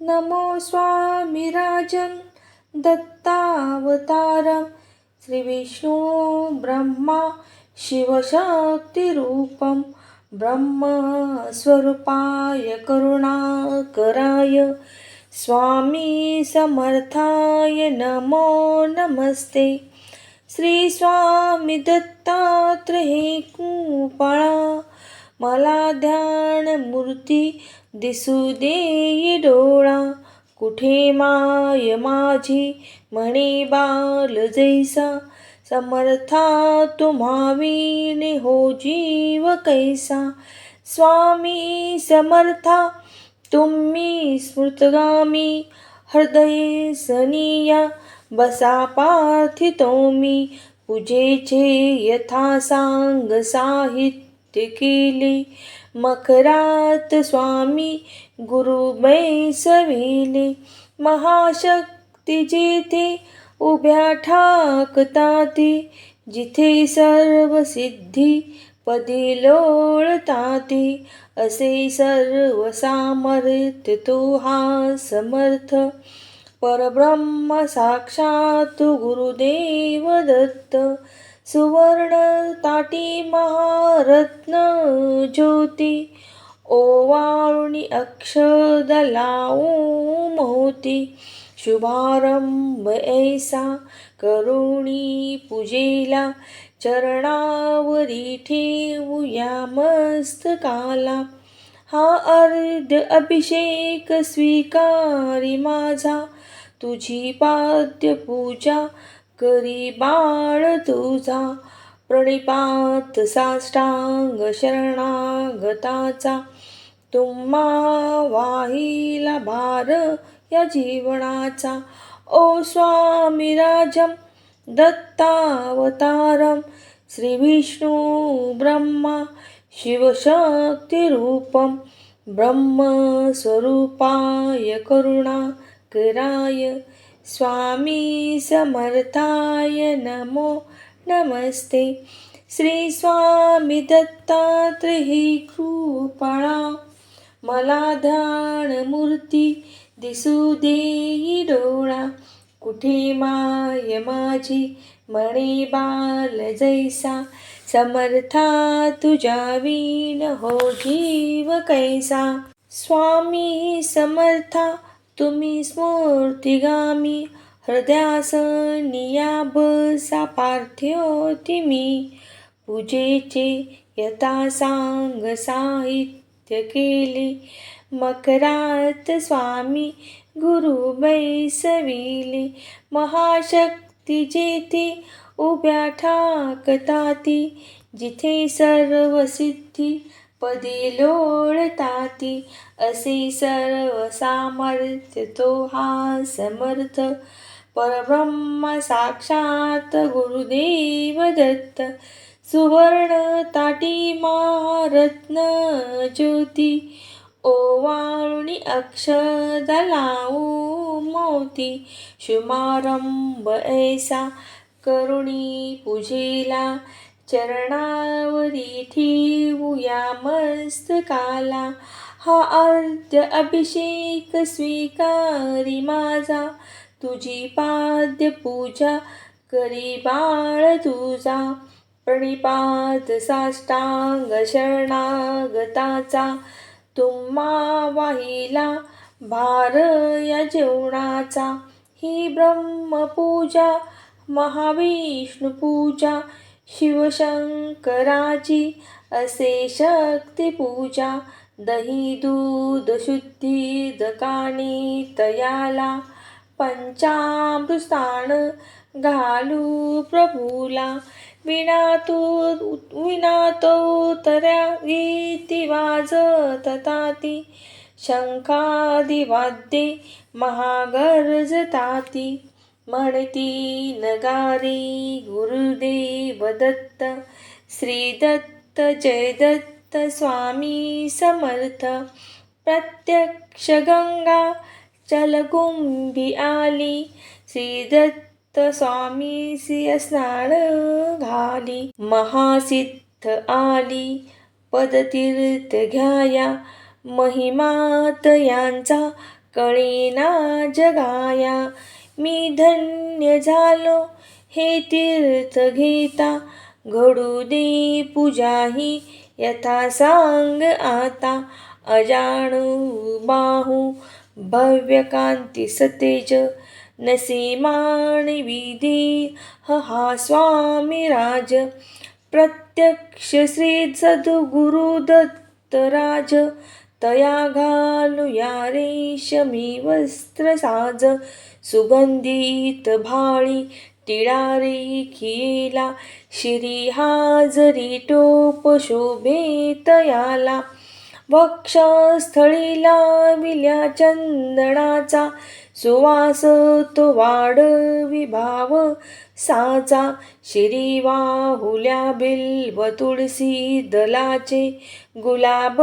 नमो स्वामिराजं दत्तावतारं. श्रीविष्णु ब्रह्मा शिवशक्तिरूपं. ब्रह्मस्वरूपाय करुणाकराय. स्वामी समर्थाय नमो नमस्ते. श्री स्वामी दत्तात्रेय कृपळा. मला ध्यान मूर्ती दिसू देई डोळा. कुठे माय माझी म्हणे बाल जैसा. समर्था तुम्हावी हो जीव कैसा. स्वामी समर्था तुम्ही स्मृतगामी. हृदय सनिया बसा पार्थितो मी पूजेचे यथा सांग साहित्य. केली. मकरात स्वामी गुरु सविले महाशक्ती जिथे उभ्या ठाकताती जिथे सर्व सिद्धी पदी लोळताती असे सर्व सामर्थ्य तो हा समर्थ. परब्रह्म साक्षात गुरुदेव दत्त. सुवर्ण ताटी महारत्न ज्योती ओवाळुणी अक्षद मोती शुभारंभ ऐसा करुणी पूजेला चरणावरी ठेवूया मस्तकाला. हा अर्ध अभिषेक स्वीकारी माझा तुझी पाद्य पूजा करी बाळ तुझा. प्रणिपात साष्टांग शरणागताचा. तुम्हा वाहिला भार या जीवनाचा. ओ स्वामी राजम दत्तावतारम श्री विष्णू ब्रह्मा शिवशक्तिरूपं ब्रह्मस्वरूपाय करुणाकराय स्वामी समर्थाय नमो नमस्ते। श्री स्वामी दत्तात्रेय कृपळा मला ध्यान मूर्ती दिसू देई डोळा। कुठे माय माझी म्हणे बाल जैसा। समर्था तुझ्या विण हो जीव कैसा। स्वामी समर्था तुम्ही स्मूर्तिगामी हृदयासनिया बसा पार्थ्योती मी. पूजेचे यथा सांग साहित्य केले. मकरात स्वामी गुरु बैसविले. महाशक्ती जेथे उभ्या ठाकताती जिथे सर्व सिद्धी पदी लोळताती असे सर्व सामर्थ्य तो हा समर्थ. परब्रह्म साक्षात गुरुदेव दत्त सुवर्ण ताटी महारत्न ज्योती. ओवाळुनी अक्षदलाऊ मोती शुमारंभ ऐसा करुणी पूजेला. चरणावरी ठेवूया मस्तकाला हा अर्ध्य अभिषेक स्वीकारी माझा. तुझी पाद्य पूजा करी बाळ तुझा. प्रणिपात साष्टांग शरणागताचा. तुम्हा वाहिला भार या जेवणाचा. ही ब्रह्मपूजा महाविष्णुपूजा शिवशंकराची असे शक्तिपूजा दही दूध शुद्धी दकानी तयाला पंचामृतान घालू प्रभूला. विना तो विना तो तऱ्या गीती वाजत ताती शंखादिवाद्ये महागर्जताती. म्हणती नगारी गुरुदेव दत्त श्री दत्त जय दत्त स्वामी समर्थ प्रत्यक्ष गंगा चलकुंभी आली श्री दत्त स्वामी सिय स्नान घाली महासिद्ध आली पदतीर्थ घ्याया महिमात यांचा कळेना जगाया मी धन्य झालो हे तीर्थ घेता घडू दे पूजाही यथा सांग आता. अजाणू बाहू भव्य कांती सतेज नसीमान विधी हा स्वामी राज. प्रत्यक्ष श्री सद्गुरु दत्तराज तया घालूया रेशमी वस्त्र साज. सुगंधित भाळी टिळारी खिला शिरी हाजरी टोप शोभेत याला वक्षस्थळी लाविल्या चंदनाचा सुवास तो वाढ विभाव साचा. शिरी वाहुल्या बिल्व तुळसी दलाचे गुलाब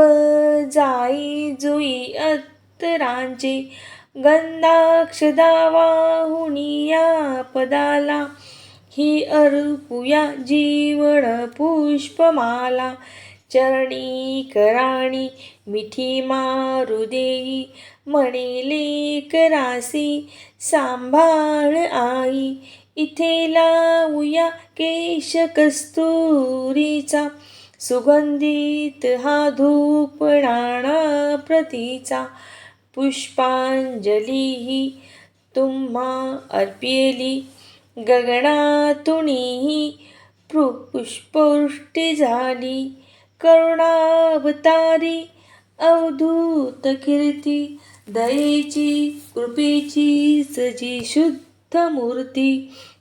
जाई जुई अत्तरांचे. गंधाक्षदा वाहुनिया पदाला ही अर्पुया जीवन पुष्पमाला. चरणी कराणी मिठी मारुदेई देई करासी सांभाळ आई. इथे लावूया केश कस्तुरीचा सुगंधित हा धूपणाणा प्रतीचा. पुष्पांजली तुम्हा अर्पियली गगनातुनीही पुष्पवृष्टी झाली करुणावतारी अवधूत कीर्ती दयेची कृपेची सजी शुद्ध मूर्ती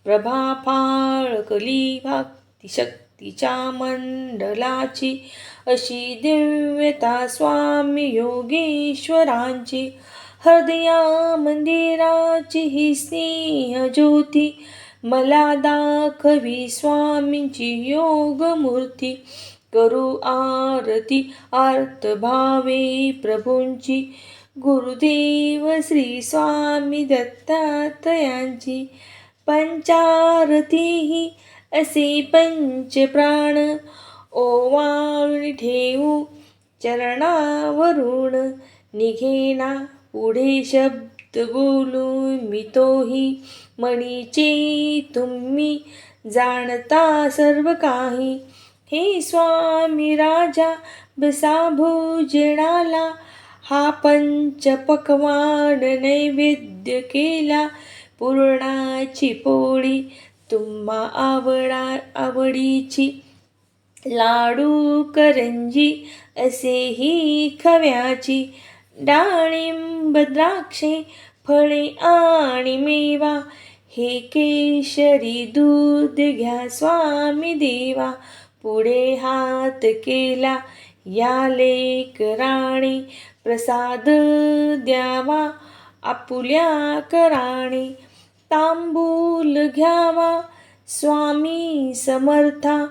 प्रभा फाळकली भक्ती शक्तीच्या मंडलाची अशी दिव्यता स्वामी योगेश्वरांची. हृदया मंदिराची ही स्नेह ज्योती. मला दाखवी स्वामींची योगमूर्ती. करू आरती आर्त भावे प्रभूंची. गुरुदेव श्री स्वामी दत्तात्रयांची. पंचारती ही असे पंचप्राण. ओवा ठेवू चरणावरून. निघेना पुढे शब्द बोलू मी तोही मणीचे तुम्ही जाणता सर्व काही. हे स्वामी राजा बसा भोजनाला हा पंचपक्वान नैवेद्य केला. पूर्णाची पोळी तुम्हा आवडा आवडीची लाडू करंजी असेही खव्याची डाळिंब द्राक्षे फळे आणि मेवा. हे केशरी दूध घ्या स्वामी देवा. पुढे हात केला या लेकराणी प्रसाद द्यावा आपुल्या कराणी. तांबूल घ्यावा स्वामी समर्था.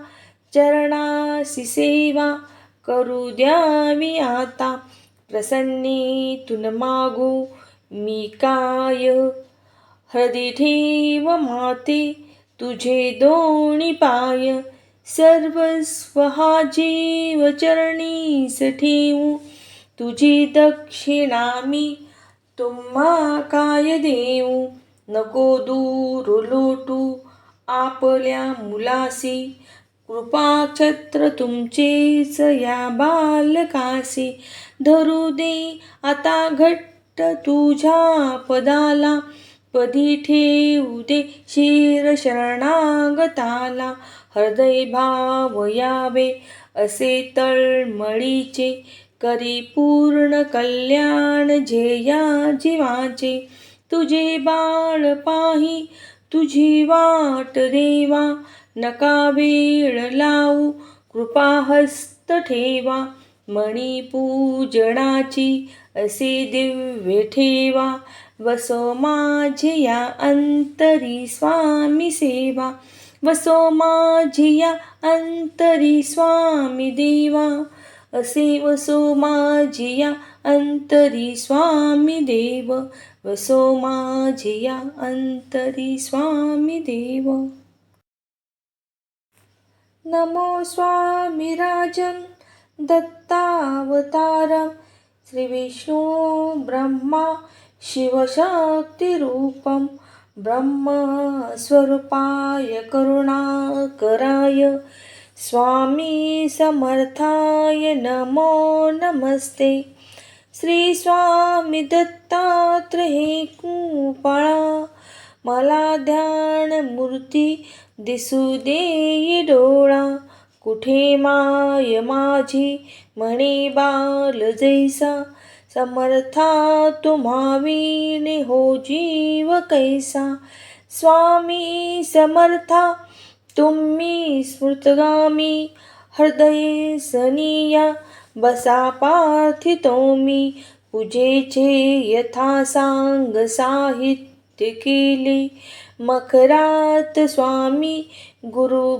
चरणासी सेवा करू द्यावी आता. प्रसन्नीतून मागू मी काय? हृदय ठेव माते तुझे दोणी पाय. सर्वस्व हा जीव चरणीस ठेवू तुझी दक्षिणा मी तुम्हा काय देऊ? नको दूर लोटू आपल्या मुलासी कृपाक्षत्र तुमचेच या बालकासी. धरू दे आता घट्ट तुझ्या पदाला. पदी ठेवू दे शिर शरणागताला. हृदय भाव यावे असे तळमळीचे. करी पूर्ण कल्याण झेया जीवाचे. तुझे बाळ पाही तुझी वाट देवा. नका वेळ लावू कृपा हस्त ठेवा. मणिपूजनाची असे दिव्य ठेवा. वसो माझिया अंतरी स्वामी सेवा. वसो माझिया अंतरी स्वामी देवा. असे वसो माझिया अंतरी स्वामी देव. वसो माझिया अंतरी स्वामी देव. नमो स्वामी राजन दत्तावतारं. श्रीविष्णु ब्रह्मा शिवशक्तिरूपं ब्रह्मस्वरूपाय करुणाकराय. स्वामी समर्थाय नमो नमस्ते. श्री स्वामी दत्तात्रेय कृपळा मला ध्यान मूर्ती दिसू देई डोळा. कुठे माय माझी? म्हणे बाल जैसा. समर्था तुम्हावीने हो जीव कैसा. स्वामी समर्था तुम्ही स्मृतगामी. हृदय सनिया बसा पार्थितो मी. पूजेचे यथा सांग साहित्य केले. मकरात स्वामी गुरु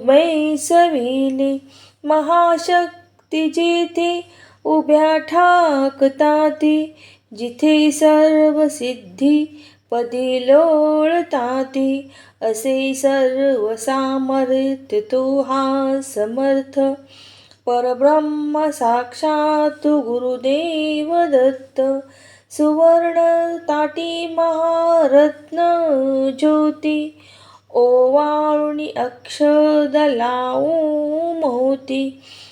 सविले महाशक्ती जिथे उभ्या ठाकताते जिथे सर्व सिद्धी पदी लोळताते असे सर्व सामर्थ्य तो हा समर्थ. परब्रह्म साक्षात गुरुदेव दत्त. सुवर्ण ताटी महारत्न ज्योती ओवाळुणी अक्षद लावू मोती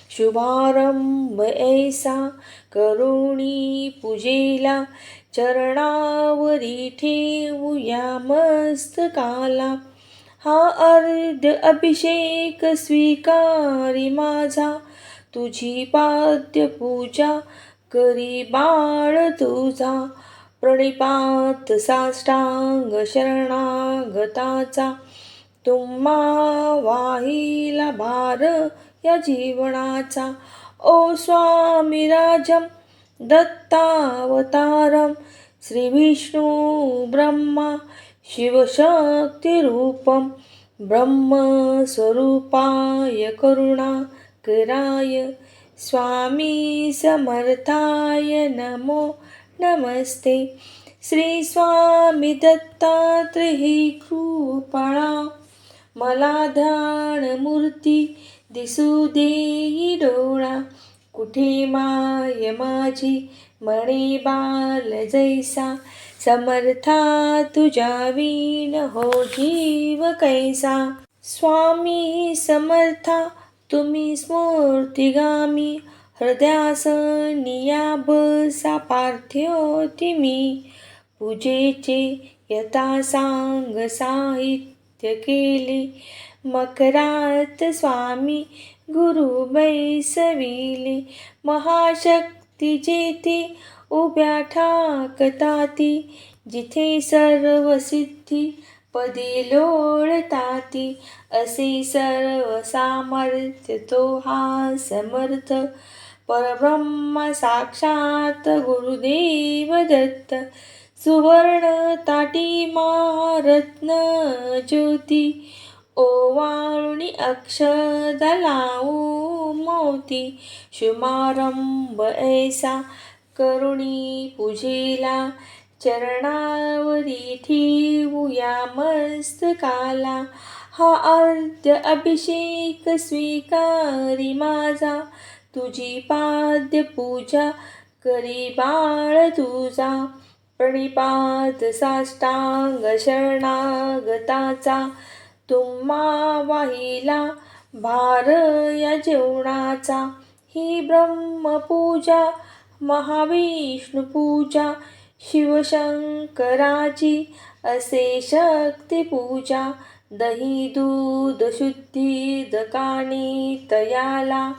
शुभारंभ ऐसा करुणी पूजेला चरणावरी ठेवूया मस्तकाला हा अर्ध अभिषेक स्वीकारी माझा तुझी पाद्य पूजा करी बाळ तुझा. प्रणिपात साष्टांग शरणागताचा. तुम्हा वाहिला भार या जीवनाचा. ओ स्वामी राजम दत्तावतारम श्री विष्णू ब्रह्मा शिवशक्तिरूपं ब्रह्मस्वरूपाय करुणाकराय स्वामी समर्थाय नमो नमस्ते. श्री स्वामी दत्तात्रेय कृपळा मला ध्यान मूर्ती दिसू देई डोळा. कुठे माय माझी म्हणे बाल जैसा. समर्था तुझ्या वीण हो जीव कैसा. स्वामी समर्था तुम्ही स्मूर्तिगामी हृदयासनिया बसा पार्थ्योती मी. पूजेचे यथा सांग साहित्य केले. मकरात स्वामी गुरु बैसविले. महाशक्ती जेथे उभ्या ठाकताती जिथे सर्व सिद्धी पदी लोळताती असे सर्व सामर्थ्य तो हा समर्थ. परब्रह्म साक्षात गुरुदेव दत्त सुवर्ण ताटी महारत्न ज्योती. ओवाळुणी अक्षदलाऊ मोती शुमारंभ ऐसा करुणी पूजेला. चरणावरी ठेवूया मस्तकाला हा अर्ध्य अभिषेक स्वीकारी माझा. तुझी पाद्य पूजा करी बाळ तुझा. प्रणिपात साष्टांग शरणागताचा. तुम्हा वाहिला भार या जेवणाचा. ही ब्रह्मपूजा महाविष्णुपूजा शिवशंकराची असे शक्तिपूजा दही दूध शुद्धी दकानी तयाला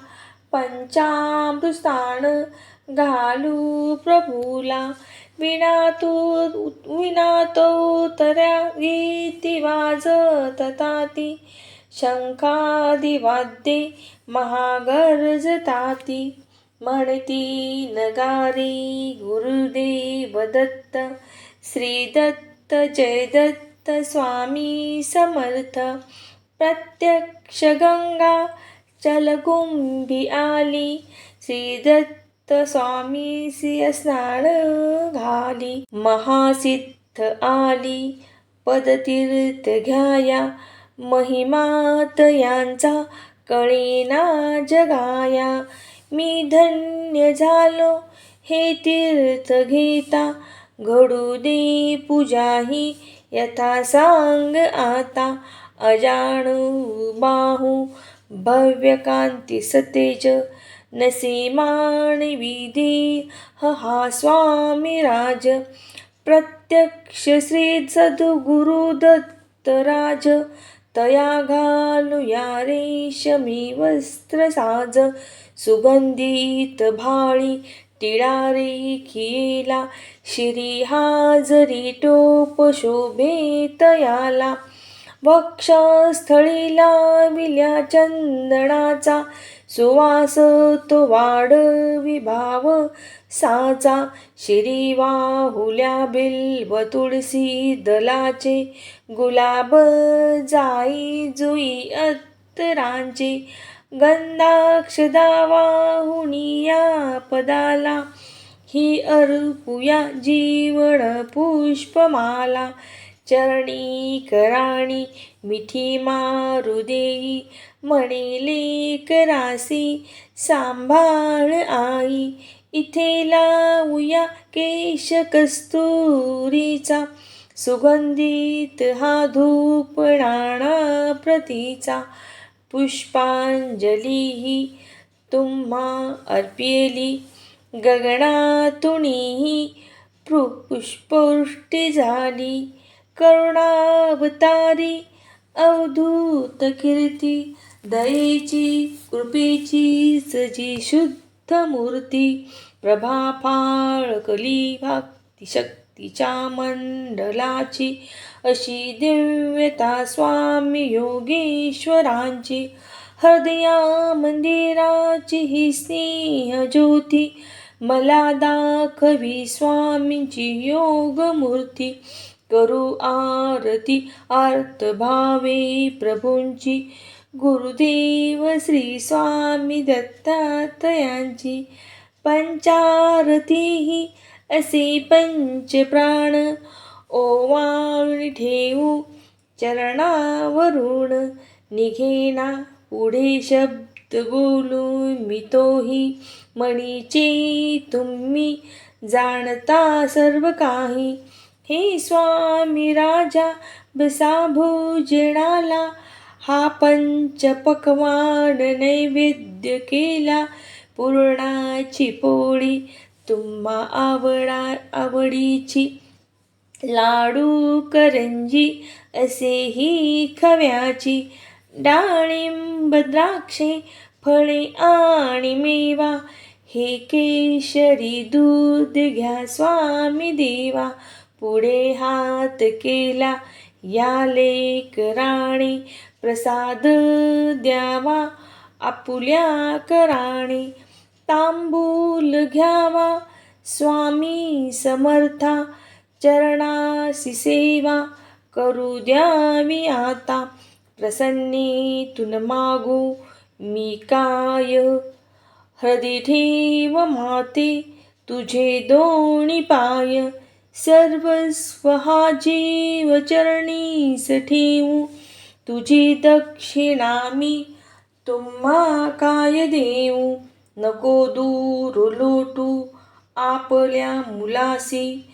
पंचामृतान घालू प्रभूला. विना तो विना तो तऱ्या गीती वाजत ताती शंखादिवाद्ये महागर्जताती. म्हणती नगारी गुरुदेव दत्त श्री दत्त जय दत्त स्वामी समर्थ प्रत्यक्ष गंगा चलकुंभी आली श्री दत्त स्वामी सिय स्नान घाली महासिद्ध आली पदतीर्थ घ्याया महिमात यांचा कळीना जगाया मी धन्य झालो हे तीर्थ घेता घडू दे पूजाही यथा सांग आता. अजाणू बाहू भव्य कांती सतेज नसीमान विधी हा स्वामी राज. प्रत्यक्ष श्री सद्गुरु दत्तराज तया घालूया रेशमी वस्त्र साज. सुगंधित भाळी टिळारी खिला शिरी हाजरी टोप शोभे तयाला. वक्षस्थळी लाविल्या चंदनाचा सुवास तो वाढ विभाव साचा. श्री वाहुल्या बिल्व तुळसी दलाचे गुलाब जाई जुई अत्तरांचे. गंधाक्षदा वाहुनिया पदाला ही अर्पुया जीवन पुष्पमाला. चरणी कराणी मिठी मारुदेई म्हणेले करासी सांभाळ आई. इथे लावूया केश कस्तुरीचा सुगंधित हा धूपणाणा प्रतीचा. पुष्पांजली ही तुम्हा अर्पियली गगनातुणीही पुष्पवृष्टी झाली करुणावतारी अवधूत कीर्ती दयेची कृपेची सजी शुद्ध मूर्ती प्रभा फाळकली भक्ती शक्तीच्या मंडलाची अशी दिव्यता स्वामी योगेश्वरांची. हृदया मंदिराची ही स्नेह ज्योती. मला दाखवी स्वामींची योगमूर्ती. करू आरती आर्त भावे प्रभूंची. गुरुदेव श्री स्वामी दत्तात्रयांची. पंचारती ही असे पंचप्राण. ओवाळून ठेवू. चरणावरून निघेना पुढे शब्द बोलू मी तोही मणीचे तुम्ही जाणता सर्व काही. हे स्वामी राजा बसा भोजनाला हा पंचपक्वान नैवेद्य केला. पूर्णाची पोळी तुम्हा आवडा आवडीची लाडू करंजी असेही खव्याची डाळिंब द्राक्षे फळे आणि मेवा. हे केशरी दूध घ्या स्वामी देवा. पुढे हात केला या लेकराणी प्रसाद द्यावा आपुल्या कराणी. तांबूल घ्यावा स्वामी समर्था. चरणासी सेवा करू द्यावी आता. प्रसन्नीतून मागू मी काय? हृदय ठेव माते तुझे दोणी पाय. सर्वस्व हा जीव चरणीस ठेवू तुझी दक्षिणा मी तुम्हा काय देऊ? नको दूर लोटू आपल्या मुलासी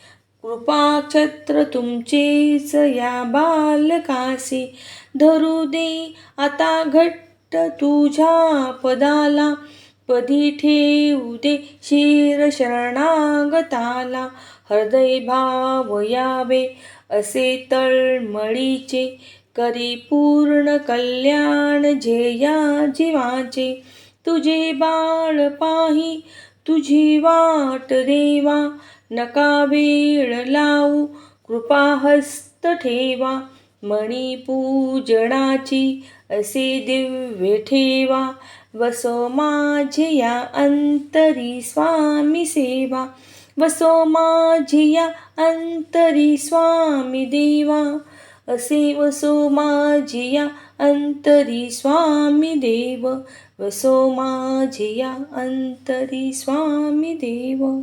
कृपाक्षत्र तुमचेच या बालकासी. धरू दे आता घट्ट तुझ्या पदाला. पदी ठेवू दे शिर शरणागताला. हृदय भाव यावे असे तळमळीचे. करी पूर्ण कल्याण झेया जीवाचे. तुझे बाळ पाही तुझी वाट देवा. नका वेळ लावू कृपा हस्त ठेवा. मणिपूजनाची असे दिव्य ठेवा. वसो माझिया अंतरी स्वामी सेवा. वसो माझिया अंतरी स्वामी देवा. असे वसो माझिया अंतरी स्वामी देव. वसो माझिया अंतरी स्वामी देव.